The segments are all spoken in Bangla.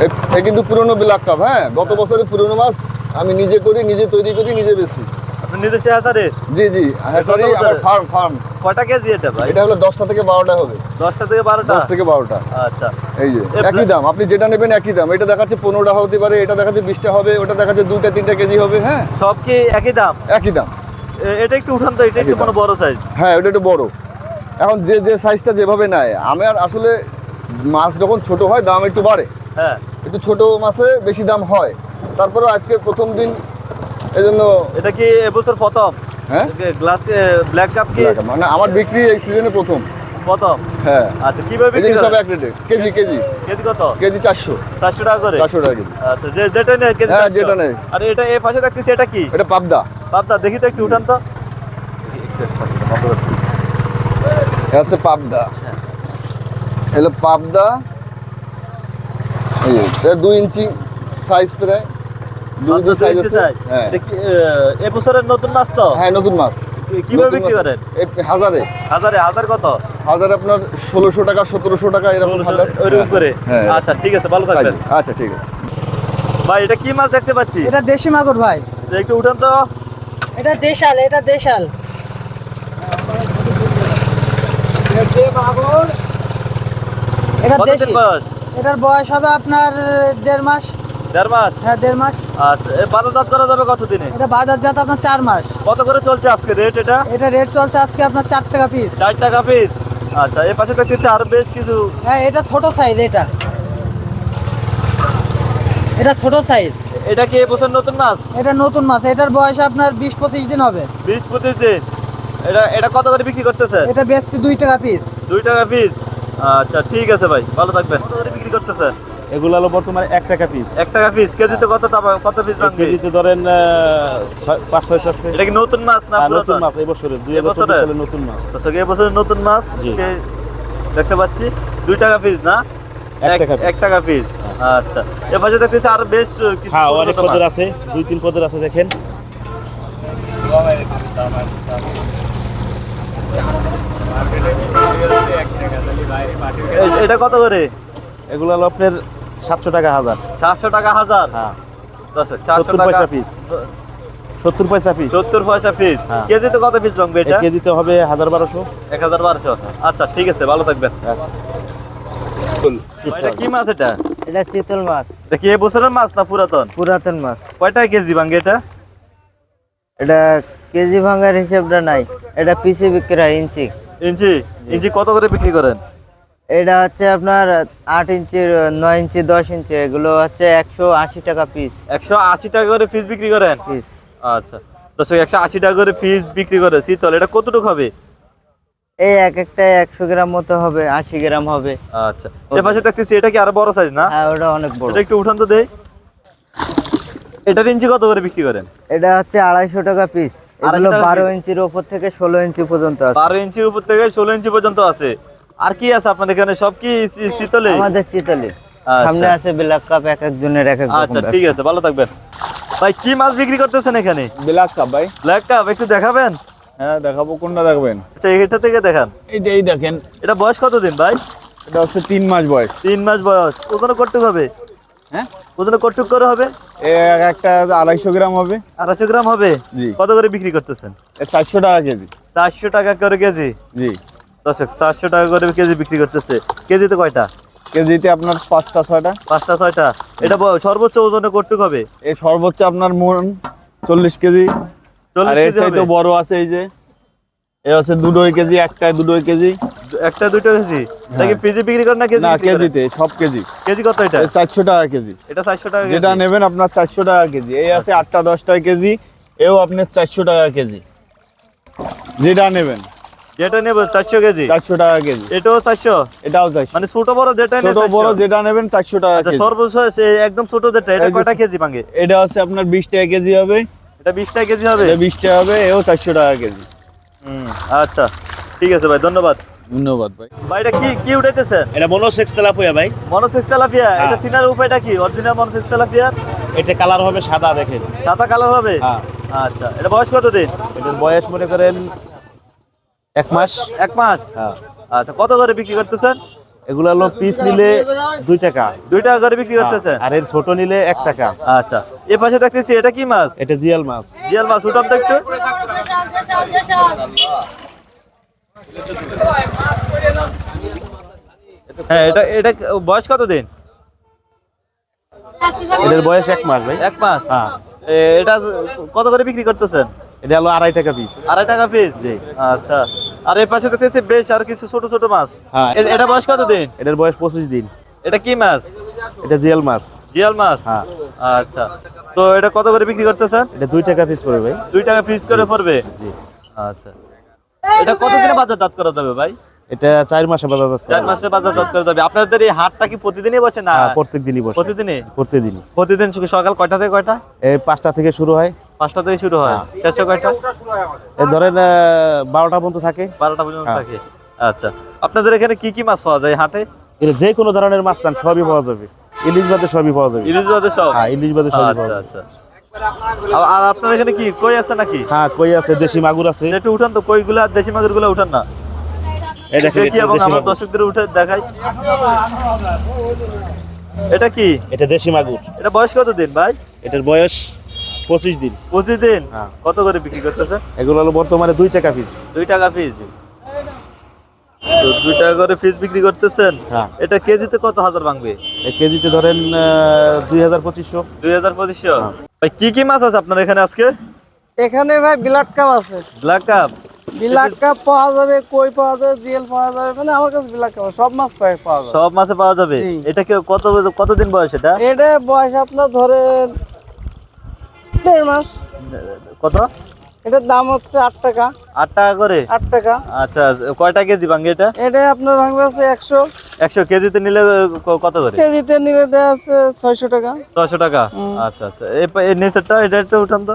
এ- কিন্তু পুরনো ব্ল্যাক কাপ হ্যাঁ? গত বছরের পুরনো মাছ আমি নিজে করি নিজে তৈরি করি নিজে বেশি আপনি নিজে সে জি জি হ্যাঁ সরি আমার ফার্ম ফার্ম। কেজি এটা ভাই? এটা হলো দশটা থেকে বারোটা হবে। দশটা থেকে বারোটা? দশ থেকে বারোটা। আচ্ছা। এই যে একই দাম আপনি যেটা নেবেন একই দাম। এটা দেখাচ্ছে পনেরোটা হতে পারে এটা দেখাচ্ছে বিশটা হবে ওটা দেখাচ্ছে দুইটা তিনটা কেজি হবে হ্যাঁ? সব কি একই দাম? একই দাম। এটা একটু উঠান তো এটা একটু কোনো বড় সাইজ হ্যাঁ ওটা একটু বড়। এখন যে যে সাইজটা যেভাবে নেয় আমার আসলে মাছ যখন ছোট হয় দাম একটু বাড়ে। হ্যাঁ। একটু ছোট মাছে বেশি দাম হয়। তারপরে আজকে প্রথম দিন এই জন্য এটা কি এবছর প্রথম? হ্যাঁ? গ্লাস ব্ল্যাক কাপ কি? মানে আমার বিক্রি এই সিজনে প্রথম। প্রথম? হ্যাঁ। আচ্ছা কীভাবে বিক্রি সব এক রেটে কেজি কেজি। কেজি কত? কেজি চারশো। চারশো টাকা করে? চারশো টাকা কেজি। আচ্ছা যে যেটা নেই কেজি হ্যাঁ, যেটা নেই। আর এটা এ পাশে রাখতেছি এটা কি? এটা পাবদা। বাপদা দেখি তো একটু উঠান তো। এটা হচ্ছে পাবদা। এগুলো পাবদা। এই যে, এটা দুই ইঞ্চি সাইজ প্রায়। দুই দুই সাইজ আছে। হ্যাঁ। এটা কি, আহ, বছরের নতুন মাছ তো? হ্যাঁ নতুন মাছ। কীভাবে বিক্রি করেন? হাজারে। হাজারে হাজার কত? হাজারে আপনার ষোলোশো টাকা সতেরোশো টাকা এরকম হাজার। ওইরকম করে? হ্যাঁ। আচ্ছা ঠিক আছে ভালো থাকবেন। আচ্ছা ঠিক আছে। ভাই এটা কি মাছ দেখতে পাচ্ছি? এটা দেশি মাগুর ভাই। একটু উঠান তো। এটা দেশাল এটা দেশাল। এটা দেশি এটার বয়স হবে আপনার দেড় মাস। দেড় মাস? হ্যাঁ দেড় মাস। আচ্ছা এ বাজারজাত করা যাবে কত দিনে এটা বাজারজাত আপনার চার মাস। কত করে চলছে আজকে রেট এটা? এটা রেট চলছে আজকে আপনার চার টাকা পিস চার টাকা পিস আচ্ছা এ পাশে দেখতেছি আর বেশ কিছু হ্যাঁ এটা ছোট সাইজ এটা। এটা ছোট সাইজ এটা কি এবছর নতুন মাছ? এটা নতুন মাছ। এটার বয়স আপনার বিশ পঁচিশ দিন হবে। বিশ পঁচিশ দিন। এটা এটা কত করে বিক্রি করতেছে এটা বেচছি দুই টাকা পিস দুই টাকা পিস আচ্ছা ঠিক আছে ভাই ভালো থাকবেন। কত করে বিক্রি করতেছেন এগুলো হলো বর্তমানে এক টাকা পিস এক টাকা পিস কেজিতে কত টাকা কত পিস ভাঙবে? কেজিতে ধরেন পাঁচ ছয় সাতশো এটা কি নতুন মাছ না হ্যাঁ, নতুন মাছ এই বছরের দুই হাজার চব্বিশ সালের নতুন মাছ। দর্শক এবছর নতুন মাছ? দেখতে পাচ্ছি। দুই টাকা পিস না? এক এক- টাকা। এক টাকা পিস আচ্ছা। এ পাশে দেখতেছি আর বেশ কিছু হ্যাঁ অনেক পদের আছে দুই তিন পদের আছে দেখেন। এ- এটা কত করে? এগুলো হলো আপনার সাতশো টাকা হাজার। চারশো টাকা হাজার? হ্যাঁ। সত্তর পয়সা পিস সত্তর পয়সা পিস সত্তর পয়সা পিস হ্যাঁ। কেজিতে কত পিস ভাঙবে এটা? কেজিতে হবে হাজার বারোশো। এক হাজার বারোশো। আচ্ছা ঠিক আছে ভালো থাকবেন। এটা কি মাছ এটা? এটা চিতল মাছ। এটা কি এবছরের মাছ না পুরাতন? পুরাতন মাছ। কয়টা কেজি ভাঙবে এটা? এটা কেজি ভাঙার হিসেবটা নাই। এটা পিসে বিক্রি হয় ইঞ্চি। ইঞ্চি? ইঞ্চি কত করে বিক্রি করেন? এটা হচ্ছে আপনার আট ইঞ্চির নয় ইঞ্চি দশ ইঞ্চি এগুলো হচ্ছে একশো আশি টাকা পিস একশো আশি টাকা করে পিস বিক্রি করেন? পিস আচ্ছা। দর্শক একশো আশি টাকা করে পিস বিক্রি করে শীতল এটা কতটুকু হবে? এই এক একটা একশো গ্রাম মতো হবে আশি গ্রাম হবে। আচ্ছা। এ পাশে দেখতেছি এটা কি আরও বড় সাইজ না? হ্যাঁ ওটা অনেক বড়। এটা একটু উঠান তো দেই। এটার ইঞ্চি কত করে বিক্রি করেন? এটা হচ্ছে আড়াইশো টাকা পিস এগুলো বারো ইঞ্চির ওপর থেকে ষোলো ইঞ্চি পর্যন্ত আছে। বারো ইঞ্চি উপর থেকে ষোলো ইঞ্চি পর্যন্ত আছে। আর কি আছে আপনাদের এখানে? সব কি শীতলে আমাদের চিতলি আচ্ছা। সামনে আছে ব্ল্যাক কাপ এক একজনের এক এক আচ্ছা ঠিক আছে ভালো থাকবেন। ভাই কি মাছ বিক্রি করতেছেন এখানে? ব্ল্যাক কাপ ভাই। ব্ল্যাক কাপ একটু দেখাবেন? হ্যাঁ দেখাবো কোনটা দেখবেন? আচ্ছা এটা থেকে দেখান। এইটাই দেখেন। এটা বয়স কতদিন ভাই? এটা হচ্ছে তিন মাস বয়স। তিন মাস বয়স। ওজনে কটুক হবে? হ্যাঁ? ওজনে কটুক করে হবে? এক একটা আড়াইশো গ্রাম হবে। আড়াইশো গ্রাম হবে? জি। কত করে বিক্রি করতেছেন? চারশো টাকা কেজি। চারশো টাকা করে কেজি? জি। দর্শক চারশো টাকা করে কেজি বিক্রি করতেছে। কেজিতে কয়টা? কেজিতে আপনার পাঁচটা ছয়টা। পাঁচটা ছয়টা। এটা সর্বোচ্চ ওজনে কটুক হবে এই সর্বোচ্চ আপনার মন চল্লিশ কেজি। আর এর চাইতে বড় আছে এই যে। এ হচ্ছে দুটোই কেজি একটাই দুটোই কেজি। একটা দুটো কেজি? এটা কি হ্যাঁ। পিজি বিক্রি করেন না কেজি না কেজিতে সব কেজি। কেজি কত এটা? চারশো টাকা কেজি। এটা চারশো টাকা যেটা নেবেন আপনার চারশো টাকা কেজি। এই আছে আটটা দশটা কেজি। এও আপনার চারশো টাকা কেজি। যেটা নেবেন। যেটা নেব চারশো কেজি? চারশো টাকা কেজি। এটাও চারশো? এটাও চারশো। মানে ছোট বড় যেটা নেয় ছোট বড় যেটা নেবেন চারশো টাকা আচ্ছা কেজি। সর্বোচ্চ একদম ছোট যেটা এটা এই কেজি ভাঙে? এটা হচ্ছে আপনার বিশ টাকা কেজি হবে। এটা বিশ টাকা কেজি হবে? এটা বিশ টাকা হবে এও চারশো টাকা কেজি। হুম, আচ্ছা ঠিক আছে ভাই ধন্যবাদ। ধন্যবাদ ভাই। ভাই এটা কি কি উঠাইতেছেন? এটা মনোসেক্স তেলাপুয়া ভাই। মনোসেক্স তেলাপিয়া এটা হ্যাঁ। সিনার উপায়টা কি? Original monosex tilapia? এটা কালার হবে সাদা দেখেন। সাদা কালার হবে? হ্যাঁ। আচ্ছা এটা বয়স কত দিন এটার বয়স মনে করেন এক মাস? এক মাস? হ্যাঁ। আচ্ছা কত করে বিক্রি করতেছেন? এগুলো হলো পিস নিলে দুই টাকা। দুই টাকা করে বিক্রি করতেছেন? আর এর ছোট নিলে এক টাকা। আচ্ছা এ পাশে দেখতেছি এটা কি মাছ? এটা জিয়াল মাছ। জিয়াল মাছ উঠান তো একটু। হ্যাঁ এটা এটা বয়স কত দিন এদের বয়স এক মাস ভাই। এক মাস? হ্যাঁ। এটা কত করে বিক্রি করতেছেন? এটা হলো আড়াই টাকা পিস আড়াই টাকা পিস আচ্ছা। আর এই পাশে দেখতেছি বেশ আর কিছু ছোট ছোট মাছ। হ্যাঁ। এটা বয়স কত দিন এটার বয়স পঁচিশ দিন। এটা কি মাছ? এটা জিয়াল মাছ। জিয়াল মাছ? হ্যাঁ। আচ্ছা। তো এটা কত করে বিক্রি করতেছেন? এটা দুই টাকা পিস পড়বে ভাই। দুই টাকা পিস করে পড়বে? জি। আচ্ছা। এটা কতদিনে বাজার দাঁত করা যাবে ভাই? এটা চার মাসে বাজার করতে চার মাসে বাজার দাঁত করা যাবে। আপনাদের এই হাটটা কি প্রতিদিনই বসে না? হ্যাঁ প্রত্যেক দিনই বসে। প্রতিদিনই? প্রতিদিনই। প্রতিদিন সকাল কয়টা থেকে কয়টা? এই পাঁচটা থেকে শুরু হয়। পাঁচটা থেকে শুরু হয়। শেষে কয়টা? ধরেন বারোটা পর্যন্ত থাকে। বারোটা পর্যন্ত হ্যাঁ। থাকে। আচ্ছা। আপনাদের এখানে কি কি মাছ পাওয়া যায়? হাটে? যে কোনো ধরনের মাছ চান সবই পাওয়া যাবে। ইলিশ বাদে সবই পাওয়া যাবে। ইলিশ বাদে সব? হ্যাঁ ইলিশ বাদে সবই পাওয়া আচ্ছা যাবে। আচ্ছা। আর- আপনার এখানে কি কই আছে নাকি? হ্যাঁ কই আছে দেশি মাগুর আছে। একটু উঠান তো কইগুলো আর দেশি মাগুরগুলো উঠান না। এই দেখেন দেখি এটা এবং আমার। দর্শকদের উঠে দেখাই। এটা কি? এটা দেশি মাগুর। এটা বয়স কত দিন ভাই? এটার বয়স পঁচিশ দিন। পঁচিশ দিন? হ্যাঁ। কত করে বিক্রি করতেছে? এগুলো হলো বর্তমানে দুই টাকা পিস দুই টাকা পিস দুই টাকা করে পিস বিক্রি করতেছেন? হ্যাঁ। এটা কেজিতে কত হাজার ভাঙবে? কেজিতে ধরেন দুই হাজার পঁচিশশো। দুই হাজার পঁচিশশো? ভাই কি কি মাছ আছে আপনার এখানে আজকে? এখানে ভাই বিলাট কাপ আছে। Black carp? বিলাট কাপ পাওয়া যাবে কই পাওয়া যাবে জিএল পাওয়া যাবে মানে আমার কাছে বিলাট কাপ সব মাছ পাই পাওয়া যাবে। সব মাছে পাওয়া যাবে? এটা কি কত কতদিন বয়স এটা? এটা বয়স আপনার ধরেন দেড় মাস। কত? এটার দাম হচ্ছে আট টাকা। আট টাকা করে? আট টাকা। আচ্ছা কয়টা কেজি ভাঙে এটা? এটা আপনার ভাঙবে আছে একশো। একশো কেজিতে নিলে কত করে? কেজিতে নিলে দেওয়া আছে ছয়শো টাকা। ছয়শো টাকা? আচ্ছা এই পা- নিচেরটা এটা একটু উঠান তো।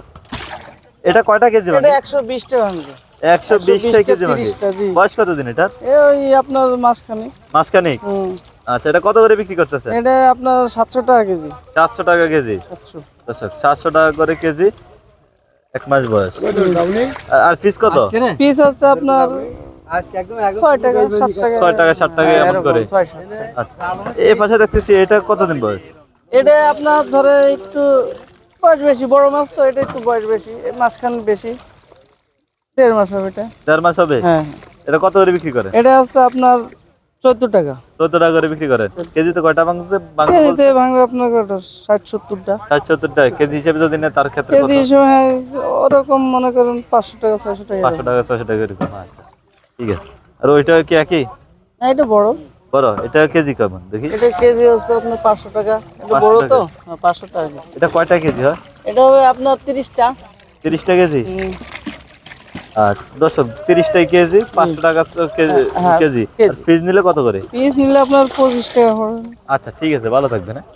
এটা কয়টা কেজি এটা একশো বিশ টাকা ভাঙবে। একশো বিশটা 120 কেজি ভাঙে। 30 বয়স কত দিন এটা ওই আপনার মাসখানি মাসখানিক? হুম। আচ্ছা এটা কত করে বিক্রি করতেছে এটা আপনার সাতশো টাকা কেজি। চারশো টাকা কেজি। সাতশো। দর্শক সাতশো টাকা করে কেজি এক মাস বয়স। আর- পিস কত? পিস হচ্ছে আপনার ছয় টাকা সাত টাকা। এমন করে। আচ্ছা এই পাশে দেখতেছি এটা কতদিন বয়স? এটা আপনার ধরে একটু বয়স বেশি বড় মাছ তো এটা একটু বয়স বেশি এই মাঝখান বেশি। দেড় মাস হবে এটা। চার মাস হবে? হ্যাঁ। এটা কত করে বিক্রি করে? এটা হচ্ছে আপনার চোদ্দ টাকা। চোদ্দ টাকা করে বিক্রি করেন। কেজিতে কয়টা ভাঙছে কেজিতে ভাঙবে আপনার ষাট সত্তরটা। ষাট সত্তর টাকা কেজি হিসেবে যদি নেয় তার ক্ষেত্রে কেজি হিসেবে হ্যাঁ, ওরকম মনে করেন পাঁচশো টাকা ছয়শো টাকা। পাঁচশো টাকা ছয়শো টাকা এরকম আচ্ছা। ঠিক আছে। আর ওইটা কি একই? হ্যাঁ, এটা বড়। বড়? এটা কেজি কেমন? দেখি। এটা কেজি হচ্ছে আপনার পাঁচশো টাকা। এটা বড় তো? হ্যাঁ, পাঁচশো টাকা। এটা কয়টা কেজি হয়? এটা হবে আপনার তিরিশটা। তিরিশটা কেজি? দর্শক তিরিশটা কেজি পাঁচশো টাকা কেজি হ্যাঁ। পিস নিলে কত করে? পিস নিলে আপনার পঁচিশ টাকা আচ্ছা ঠিক আছে ভালো থাকবেন হ্যাঁ।